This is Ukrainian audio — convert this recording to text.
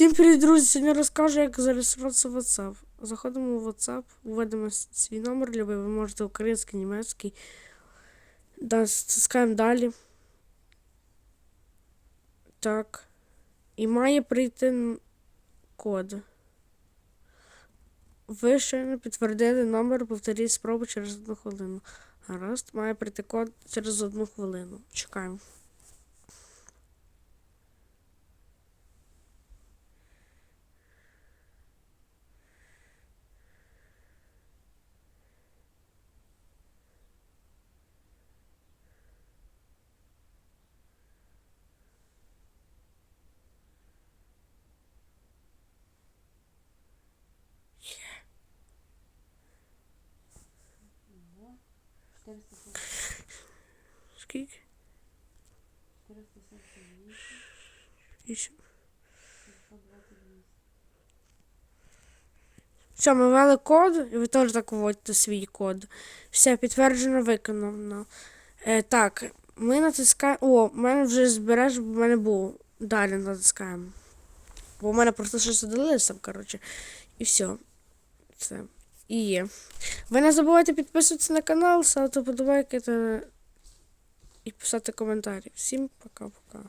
Всім привіт, друзі! Сьогодні розкажу, як зареєструватися в WhatsApp. Заходимо в WhatsApp, вводимо свій номер, любий, ви можете український, німецький. Да, стискаємо далі. Так. І має прийти код. Ви щойно підтвердили номер, повторіть спробу через одну хвилину. Гаразд, має прийти код через одну хвилину. Чекаємо. Ого. 478, Скільки? 478, Все, ми ввели код, і ви теж так вводите свій код. Все, підтверджено, виконано. Е, так, ми натискаємо. О, в мене вже збереш, бо в мене був. Далі натискаємо. Бо в мене просто щось додалося коротше. І все. Це. І є. Ви не забувайте підписуватися на канал, ставити подобайки та... і писати коментарі. Всім пока-пока.